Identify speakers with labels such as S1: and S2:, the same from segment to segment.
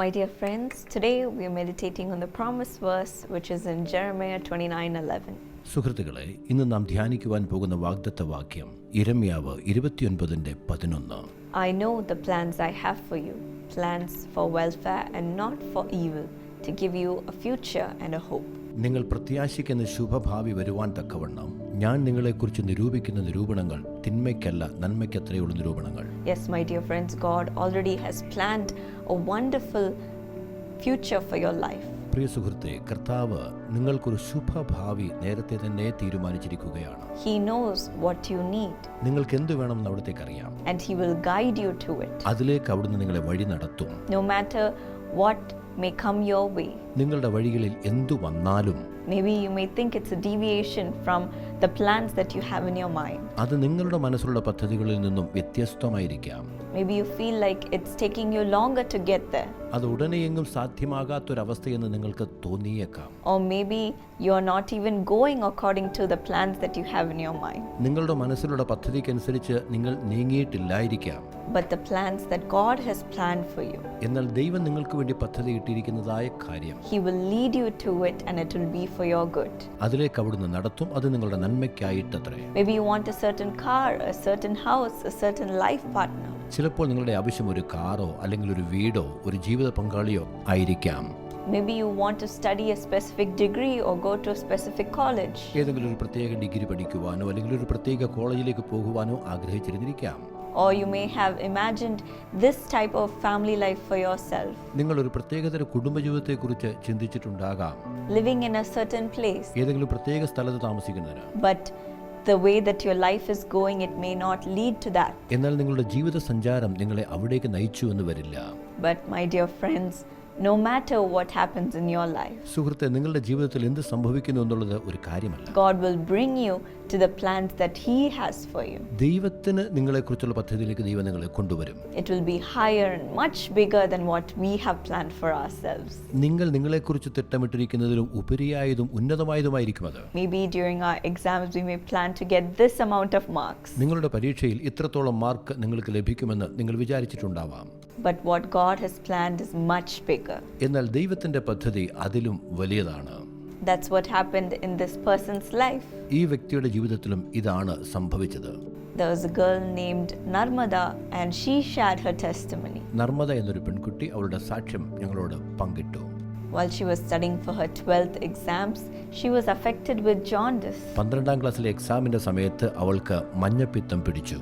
S1: My dear friends, today we are meditating on the promise verse which is in Jeremiah 29:11.
S2: സുഹൃത്തുക്കളെ ഇന്ന് നാം ധ്യാനിക്കുവാൻ പോകുന്ന വാഗ്ദത്ത വാക്യം ഇരമ്യാവ് ഇരുപത്തിയൊൻപതിന്റെ പതിനൊന്ന്
S1: I know the plans I have for you, plans for welfare and not for evil, to give you a future and a hope.
S2: നിങ്ങൾ പ്രത്യാശിക്കുന്ന ശുഭഭാവി വരുവാൻ തക്കവണ്ണം ഞാൻ നിങ്ങളെക്കുറിച്ച് നിരൂപിക്കുന്ന നിരൂപണങ്ങൾ തിന്മയ്ക്കല്ല നന്മയ്ക്കത്രയുള്ള നിരൂപണങ്ങൾ.
S1: Yes my dear friends God already has planned a wonderful future for your life
S2: പ്രിയ സുഹൃത്തെ കർത്താവ് നിങ്ങൾക്കൊരു ശുഭഭാവി നേരത്തെ തന്നെ തീരുമാനിച്ചിരിക്കുകയാണ്.
S1: He knows what you need
S2: നിങ്ങൾക്ക് എന്ത് വേണമെന്ന് അവിടത്തേക്ക് അറിയാം.
S1: And he will guide you to it
S2: അതിലേക്ക് അവിടുന്ന് നിങ്ങളെ വഴി നടത്തും.
S1: No matter what may come your way.
S2: നിങ്ങളുടെ വഴികളിൽ എന്തു വന്നാലും
S1: Maybe you may think it's a deviation from the plans that you have in your mind.
S2: അത് നിങ്ങളുടെ മനസ്സിലുള്ള പദ്ധതികളിൽ നിന്നും വ്യത്യസ്തമായിരിക്കാം
S1: Maybe you feel like it's taking you longer to get there.
S2: അത് ഉടനെയെങ്ങും സാധ്യമാകാത്തൊരവസ്ഥയെന്ന് നിങ്ങൾക്ക് തോന്നിയേക്കാം
S1: Or maybe you are not even going according to the plans that you have in your mind.
S2: നിങ്ങളുടെ മനസ്സിലുള്ള പദ്ധതിക്കനുസരിച്ച് നിങ്ങൾ നീങ്ങിയിട്ടില്ലായിരിക്കാം
S1: But the plans that God has planned for you,
S2: എന്നാൽ ദൈവം നിങ്ങൾക്ക് വേണ്ടി പദ്ധതിയിട്ടിരിക്കുന്നതായ കാര്യം
S1: He will lead you to it and it will be for your good.
S2: അതിലേക്ക് അവിടുന്ന് നടത്തും അത് നിങ്ങളുടെ നന്മയ്ക്കായിട്ടത്രേ
S1: Maybe you want a certain car, a certain house, a certain life partner.
S2: ചിലപ്പോൾ നിങ്ങളുടെ ആവശ്യം ഒരു കാറോ അല്ലെങ്കിൽ ഒരു വീടോ ഒരു ജീവിത പങ്കാളിയോ ആയിരിക്കാം
S1: Maybe you want to study a specific degree or go to a specific college.
S2: ഏതെങ്കിലും ഒരു പ്രത്യേക ഡിഗ്രി പഠിക്കുവാനോ അല്ലെങ്കിൽ ഒരു പ്രത്യേക കോളേജിലേക്ക് പോകുവാനോ ആഗ്രഹിച്ചിരുന്നിരിക്കാം
S1: Or you may have imagined this type of family life for yourself,
S2: നിങ്ങൾ ഒരു പ്രത്യേകതര കുടുംബജീവിതത്തെക്കുറിച്ച് ചിന്തിച്ചിട്ടുണ്ടാകാം
S1: living in a certain place.
S2: ഏതെങ്കിലും പ്രത്യേക സ്ഥലത്ത് താമസിക്കുന്നതിന്
S1: But the way that your life is going, it may not lead to that.
S2: എന്നാൽ നിങ്ങളുടെ ജീവിത സഞ്ചാരം നിങ്ങളെ അവിടേക്ക് നയിച്ചു എന്ന് വരില്ല
S1: But, my dear friends, no matter what happens in your life,
S2: സുഹൃത്തെ നിങ്ങളുടെ ജീവിതത്തിൽ എന്ത് സംഭവിക്കുന്നു എന്നുള്ളത് ഒരു കാര്യമല്ല
S1: God will bring you to the plans that He has for you.
S2: ദൈവത്തിന് നിങ്ങളെക്കുറിച്ചുള്ള പദ്ധതിയിലേക്ക് ദൈവം നിങ്ങളെ കൊണ്ടുവരും
S1: It will be higher and much bigger than what we have planned for ourselves.
S2: നിങ്ങൾ നിങ്ങളെക്കുറിച്ച് തിട്ടമിട്ടിരിക്കുന്നതിലും ഉപരിയായതും ഉന്നതമായതുമായിരിക്കും അത്
S1: Maybe during our exams, we may plan to get this amount of marks.
S2: നിങ്ങളുടെ പരീക്ഷയിൽ ഇത്രത്തോളം മാർക്ക് നിങ്ങൾക്ക് ലഭിക്കുമെന്ന് നിങ്ങൾ വിചാരിച്ചിട്ടുണ്ടാവാം
S1: But what God has planned is much bigger.
S2: എന്നാൽ ദൈവത്തിന്റെ പദ്ധതി അതിലും വലിയതാണ്
S1: That's what happened in this person's life.
S2: ഈ വ്യക്തിയുടെ ജീവിതത്തിലും ഇതാണ് സംഭവിച്ചത്
S1: There was a girl named Narmada, and she shared her testimony.
S2: Narmada എന്നൊരു പെൺകുട്ടി അവളുടെ സാക്ഷ്യം ഞങ്ങളോട് പങ്കിട്ടു
S1: While she was studying for her 12th exams, she was affected with jaundice.
S2: പന്ത്രണ്ടാം ക്ലാസ്സിലെ എക്സാമിന്റെ സമയത്ത് അവൾക്ക് മഞ്ഞപ്പിത്തം പിടിച്ചു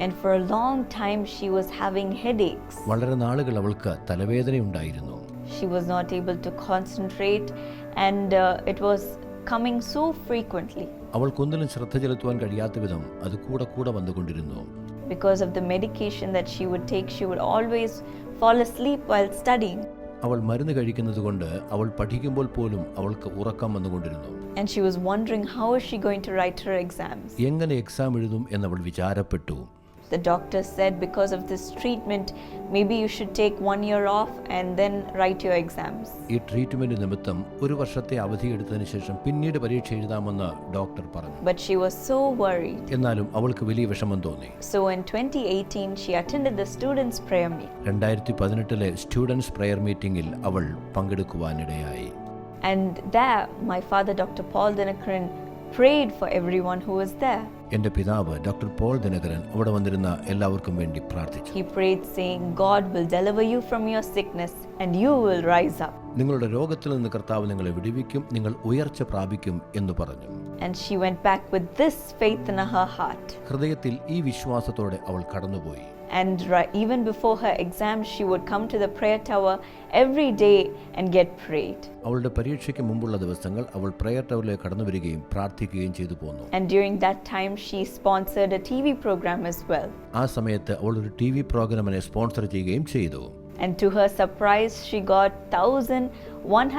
S1: And for a long time, she was having headaches.
S2: വളരെ നാളുകൾ അവൾക്ക് തലവേദനയുണ്ടായിരുന്നു
S1: She was not able to concentrate, and uh, it was coming so frequently
S2: അവൾക്കൊന്നിലും ശ്രദ്ധ ചെലുത്തുവാൻ കഴിയാത്ത വിധം അത് കൂടെ കൂടെ വന്നുകൊണ്ടിരുന്നു
S1: because of the medication that she would take. She would always fall asleep while studying,
S2: അവൾ മരുന്ന് കഴിക്കുന്നത് കൊണ്ട് അവൾ പഠിക്കുമ്പോൾ പോലും അവൾക്ക് ഉറക്കം വന്നുകൊണ്ടിരുന്നു
S1: and she was wondering how is she going to write her exams.
S2: എങ്ങനെ എക്സാം എഴുതും എന്ന് അവൾ വിചാരപ്പെട്ടു
S1: The doctor said because of this treatment, maybe you should take one year off and then write your exams.
S2: ഈ treatment നിമിത്തം ഒരു വർഷത്തെ അവധി എടുത്തതിന് ശേഷം പിന്നീട് പരീക്ഷ എഴുതാമെന്ന് ഡോക്ടർ പറഞ്ഞു
S1: But she was so worried.
S2: എന്നാലും അവൾക്ക് വലിയ വിഷമം തോന്നി
S1: So in 2018, she attended the students' prayer meet.
S2: രണ്ടായിരത്തി പതിനെട്ടിലെ സ്റ്റുഡൻസ് പ്രെയർ മീറ്റിംഗിൽ അവൾ പങ്കെടുക്കുവാനിടയായി
S1: And there, my father, Dr. Paul Dinakaran, prayed for everyone who was there.
S2: എന്റെ പിതാവ് ഡോക്ടർ പോൾ ദിനകരൻ അവിടെ വന്നിരുന്ന എല്ലാവർക്കും വേണ്ടി പ്രാർത്ഥിച്ചു
S1: He prayed, saying, God will deliver you from your sickness and you will rise up.
S2: നിങ്ങളുടെ രോഗത്തിൽ നിന്ന് കർത്താവ് നിങ്ങളെ വിടുവിക്കും നിങ്ങൾ ഉയർച്ച പ്രാപിക്കും എന്ന് പറഞ്ഞു
S1: And she went back with this faith in her heart.
S2: ഹൃദയത്തിൽ ഈ വിശ്വാസത്തോടെ അവൾ കടന്നുപോയി
S1: And ri- even before her exams, she would come to the prayer tower every day and get prayed.
S2: അവളുടെ പരീക്ഷയ്ക്ക് മുമ്പുള്ള ദിവസങ്ങൾ അവൾ പ്രെയർ ടവറിലേക്ക് കടന്നു വരികയും പ്രാർത്ഥിക്കുകയും ചെയ്തു പോന്നു
S1: And during that time, she sponsored a TV program as well.
S2: ആ സമയത്ത് അവൾ ഒരു ടി വി പ്രോഗ്രാമിനെ സ്പോൺസർ ചെയ്യുകയും ചെയ്തു
S1: And to her surprise, she got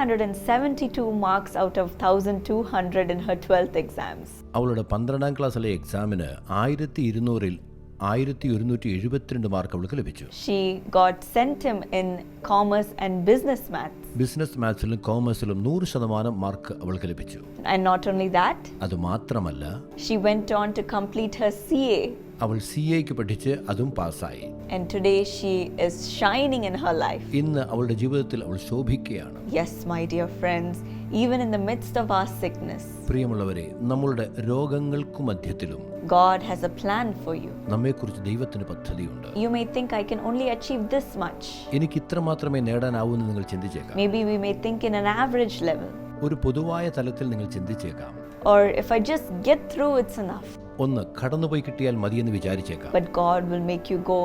S1: 1172 marks out of 1200 in her 12th exams.
S2: അവളുടെ പന്ത്രണ്ടാം ക്ലാസ്സിലെ എക്സാമിന് ആയിരത്തി ഇരുന്നൂറിൽ ആയിരത്തി ഒരുന്നൂറ്റി എഴുപത്തിരണ്ട് മാർക്ക് അവൾക്ക് ലഭിച്ചു
S1: She got centum in commerce and business maths.
S2: Business മാത്സിലും കോമേഴ്സിലും നൂറ് ശതമാനം മാർക്ക് അവൾക്ക് ലഭിച്ചു
S1: And not only that,
S2: അതുമാത്രമല്ല
S1: she went on to complete her CA
S2: അവൾ സി എക്ക് പഠിച്ച് അതും പാസ്സായി
S1: and today she is shining in her life.
S2: ഇന്ന് അവളുടെ ജീവിതത്തിൽ അവൾ ശോഭിക്കുകയാണ്
S1: Yes, my dear friends, even in the midst of our sickness,
S2: പ്രിയമുള്ളവരെ നമ്മളുടെ രോഗങ്ങൾക്കു മധ്യത്തിലും
S1: God has a plan for you.
S2: നമ്മെക്കുറിച്ച് ദൈവത്തിന് പദ്ധതിയുണ്ട്
S1: You may think I can only achieve this much.
S2: എനിക്ക് ഇത്ര മാത്രമേ നേടാനാവൂ എന്ന് നിങ്ങൾ ചിന്തിച്ചേക്കാം
S1: Maybe we may think in an average level.
S2: ഒരു പൊതുവായ തലത്തിൽ നിങ്ങൾ ചിന്തിച്ചേക്കാം
S1: Or if I just get through, it's enough.
S2: ഒന്ന് കടന്നുപോയി കിട്ടിയാൽ മതിയെന്ന് വിചാരിച്ചേക്കാം
S1: But God will make you go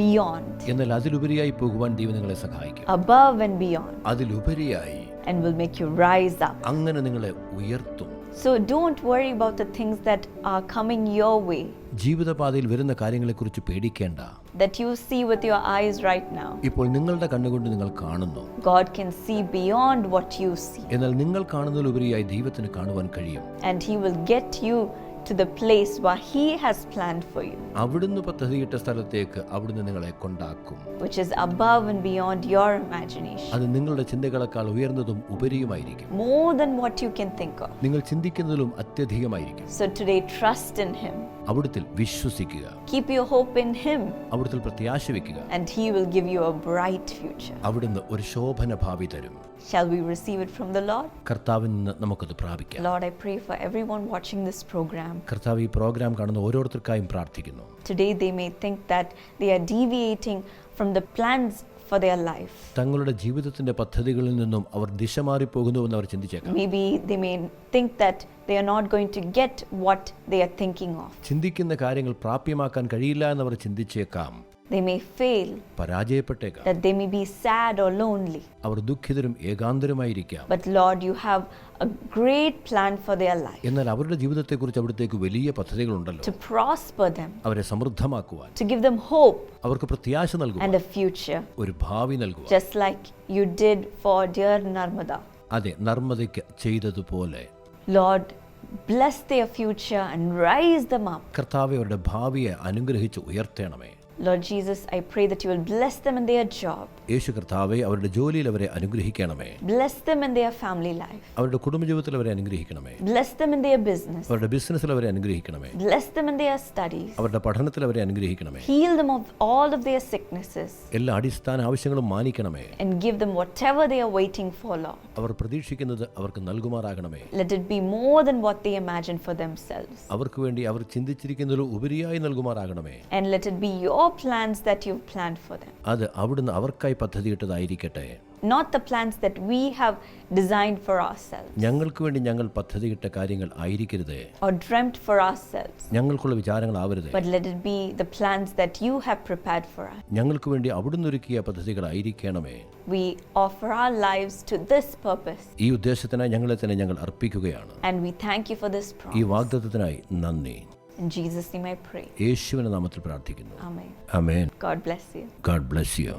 S1: beyond,
S2: എന്നാൽ അതിലുപരിയായി പോകുവാൻ ദൈവം നിങ്ങളെ സഹായിക്കും
S1: above and beyond,
S2: അതിലുപരിയായി
S1: and will make you rise up.
S2: അങ്ങനെ നിങ്ങളെ ഉയർത്തും
S1: So don't worry about the things that are coming your way,
S2: ജീവിതപാതയിൽ വരുന്ന കാര്യങ്ങളെക്കുറിച്ച് പേടിക്കേണ്ട
S1: that you see with your eyes right now.
S2: ഇപ്പോൾ നിങ്ങളുടെ കണ്ണുകൊണ്ട് നിങ്ങൾ കാണുന്നു
S1: God can see beyond what you see,
S2: എന്നാൽ നിങ്ങൾ കാണുന്നതിലുപരിയായി ദൈവത്തിന് കാണുവാൻ കഴിയും
S1: and He will get you to the place where He has planned for you,
S2: അവിടുന്ന് പദ്ധതിയിട്ട സ്ഥലത്തേക്ക് അവിടുന്ന് നിങ്ങളെ കൊണ്ടാക്കും
S1: which is above and beyond your imagination,
S2: അത് നിങ്ങളുടെ ചിന്തകളെക്കാൾ ഉയർന്നതും ഉപരിയുമായിരിക്കും
S1: more than what you can think of.
S2: നിങ്ങൾ ചിന്തിക്കുന്നതിലും അത്യധികമായിരിക്കും
S1: So today, trust in Him,
S2: അവിടുത്തിൽ വിശ്വസിക്കുക
S1: keep your hope in Him,
S2: അവിടുത്തിൽ പ്രത്യാശ വയ്ക്കുക
S1: and He will give you a bright future.
S2: അവിടുന്ന് ഒരു ശോഭന ഭാവി തരും
S1: Shall we receive it from the Lord?
S2: കർത്താവിൽ നിന്ന് നമുക്കത് പ്രാപിക്കാം
S1: Lord, I pray for everyone watching this program.
S2: കർത്താവ് ഈ പ്രോഗ്രാം കാണുന്ന ഓരോരുത്തർക്കായും പ്രാർത്ഥിക്കുന്നു
S1: Today, they may think that they are deviating from the plans for their life.
S2: തങ്ങളുടെ ജീവിതത്തിന്റെ പദ്ധതികളിൽ നിന്നും അവർ ദിശ മാറിപ്പോകുന്നുവെന്ന് അവർ ചിന്തിച്ചേക്കാം
S1: Maybe they may think that they are not going to get what they are thinking of.
S2: ചിന്തിക്കുന്ന കാര്യങ്ങൾ പ്രാപ്യമാക്കാൻ കഴിയില്ല എന്നവർ ചിന്തിച്ചേക്കാം
S1: They may fail,
S2: പരാജയപ്പെട്ടേക്കാം
S1: that they may be sad or lonely.
S2: Our ദുഃഖിതരും ഏകാന്തരുമായിരിക്കാം
S1: But Lord, you have a great plan for their life
S2: എന്നാൽ അവരുടെ ജീവിതത്തെക്കുറിച്ച് അവിടത്തേക്ക് വലിയ പദ്ധതികളുണ്ടല്ലോ
S1: to prosper them,
S2: അവരെ സമൃദ്ധമാക്കുവാൻ
S1: to give them hope
S2: അവർക്ക് പ്രത്യാശ നൽകുവാൻ
S1: and a future,
S2: ഒരു ഭാവി നൽകുവാൻ
S1: just like you did for dear Narmada.
S2: അതെ നർമ്മദയ്ക്ക് ചെയ്തതുപോലെ
S1: Lord, bless their future and raise them up.
S2: കർത്താവ് അവരുടെ ഭാവിയെ അനുഗ്രഹിച്ച് ഉയർത്തണമേ
S1: Lord Jesus, I pray that you will bless them in their job,
S2: യേശു കർത്താവെ അവരുടെ ജോലിയിൽ അവരെ അനുഗ്രഹിക്കണമേ
S1: bless them in their family life,
S2: അവരുടെ കുടുംബജീവിതത്തിൽ അവരെ അനുഗ്രഹിക്കണമേ
S1: bless them in their business,
S2: അവരുടെ ബിസിനസ്സിൽ അവരെ അനുഗ്രഹിക്കണമേ
S1: bless them in their studies,
S2: അവരുടെ പഠനത്തിൽ അവരെ അനുഗ്രഹിക്കണമേ
S1: heal them of all of their sicknesses,
S2: എല്ലാ അടിസ്ഥാന ആവശ്യങ്ങളും മാനിക്കണമേ
S1: and give them whatever they are waiting for, Lord.
S2: അവർ പ്രതീക്ഷിക്കുന്നത് അവർക്ക് നൽകുമാറാകണമേ
S1: Let it be more than what they imagine for themselves.
S2: അവർക്ക് വേണ്ടി അവർ ചിന്തിച്ചിരിക്കുന്നതിൽ ഉപരിയായി നൽകുമാറാകണമേ
S1: And let it be your plans that you've planned for them,
S2: അത് അവിടുന്ന് അവർക്കായി പദ്ധതിയിട്ടതായിരിക്കട്ടെ
S1: not the plans that we have designed for ourselves
S2: ഞങ്ങൾക്ക് വേണ്ടി ഞങ്ങൾ പദ്ധതിയിട്ട കാര്യങ്ങൾ ആയിരിക്കരുതേ
S1: or dreamt for ourselves,
S2: ഞങ്ങൾക്കുള്ള വിചാരങ്ങളാവരുതേ
S1: but let it be the plans that you have prepared for us.
S2: ഞങ്ങൾക്ക് വേണ്ടി അവിടുന്ന് ഒരുക്കിയ പദ്ധതികളായിരിക്കണമേ
S1: We offer our lives to this purpose,
S2: ഈ ഉദ്ദേശത്തിനായി ഞങ്ങളെ തന്നെ ഞങ്ങൾ അർപ്പിക്കുകയാണ്
S1: and we thank you for this
S2: ഈ
S1: promise.
S2: വാഗ്ദത്തത്തിനായി നന്ദി
S1: In Jesus' name I pray.
S2: യേശുവിന്റെ നാമത്തിൽ പ്രാർത്ഥിക്കുന്നു
S1: Amen.
S2: Amen
S1: God bless you.
S2: God bless you